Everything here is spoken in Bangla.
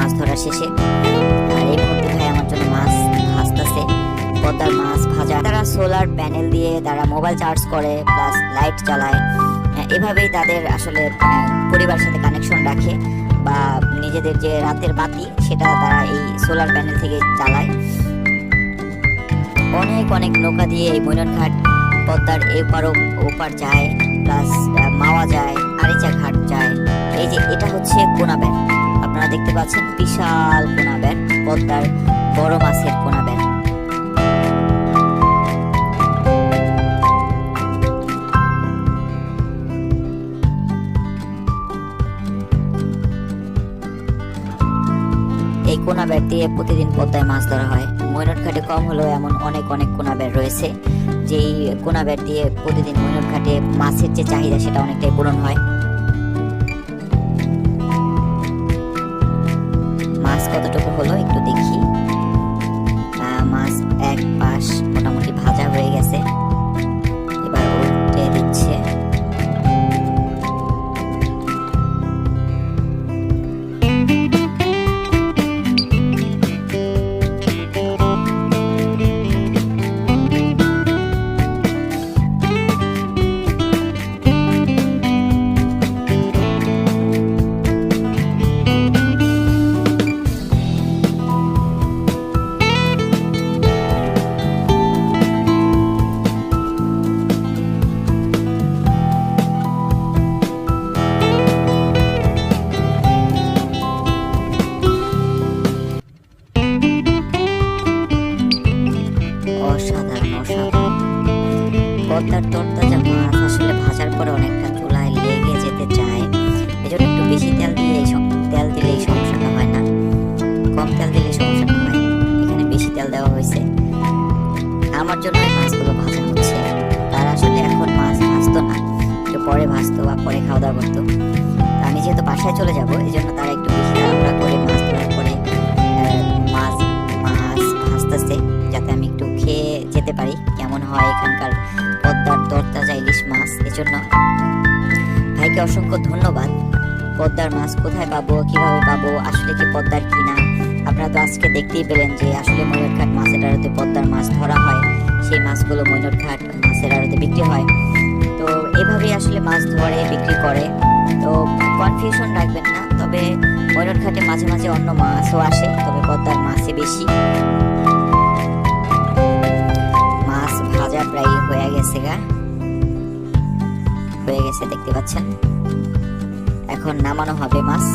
মাছ ধরা শেষে আর এই মুহূর্তে ভাই আমার জন্য মাছ ভাজতেছে পদ্মার মাছ ভাজা। তারা সোলার প্যানেল দিয়ে তারা মোবাইল চার্জ করে প্লাস লাইট চালায় এভাবেই তাদের আসলে পরিবারের সাথে কানেকশন রাখে বা নিজেদের যে রাতের বাতি, সেটা তারা এই সোলার প্যানেল থেকে চালায় অনেক অনেক নৌকা দিয়ে এই মৈনটঘাট পদ্মার এপার ওপার যায় প্লাস মাওয়া যায়, আরিচা ঘাট যায়। দেখতে পাচ্ছেন বিশাল কোনাবেন, পদ্মার বড় মাছের কোনাবেন। এই কোনা ব্যাট দিয়ে প্রতিদিন পদ্মায় মাছ ধরা হয়। মৈনট ঘাটে কম হলেও এমন অনেক অনেক কোনা ব্যাট রয়েছে, যেই কোনা ব্যাট দিয়ে প্রতিদিন মৈনট ঘাটে মাছের যে চাহিদা, সেটা অনেকটাই পূরণ হয়। মাছ কতটুকু হলো একটু দেখি পদ্মার তরতাজা মাছ আসলে ভাজার পরে অনেকটা চুলায় লেগে যেতে চায়, এজন্য একটু বেশি তেল দিয়ে এই তেল দিলে এই সমস্যাটা হয় না। কম তেল দিলে এই সমস্যাটা হয়। এখানে বেশি তেল দেওয়া হয়েছে। আমার জন্য এই মাছগুলো ভাজা হচ্ছে। তারা আসলে এখন মাছ ভাজতো না। একটু পরে ভাজতো বা পরে খাওয়া দাওয়া করতো আমি যেহেতু বাসায় চলে যাব এই জন্য তারা একটু বেশি তাড়াহুড়া করে মাছ ধরার পরে মাছ মাছ ভাজতেছে, যাতে আমি একটু খেয়ে যেতে পারি, কেমন হয় এখানকার মাছ এজন্য ভাইকে অসংখ্য ধন্যবাদ। পদ্মার মাছ কোথায় পাবো, কীভাবে পাবো, আসলে কি পদ্মার কিনা? আপনারা তো আজকে দেখতেই পেলেন যে আসলে ময়ূরঘাট মাছের আড়তে পদ্মার মাছ ধরা হয়। সেই মাছগুলো ময়ূরঘাট মাছের আড়তে বিক্রি হয়। তো এভাবেই আসলে মাছ ধরে, বিক্রি করে। তো কনফিউশন রাখবেন না, তবে ময়ূরঘাটে মাঝে মাঝে অন্য মাছও আসে, তবে পদ্মার মাছে বেশি। মাছ ভাজা প্রায় হয়ে গেছে গা। হয়ে গেছে দেখতে পাচ্ছেন? এখন নামানো হবে মাছ।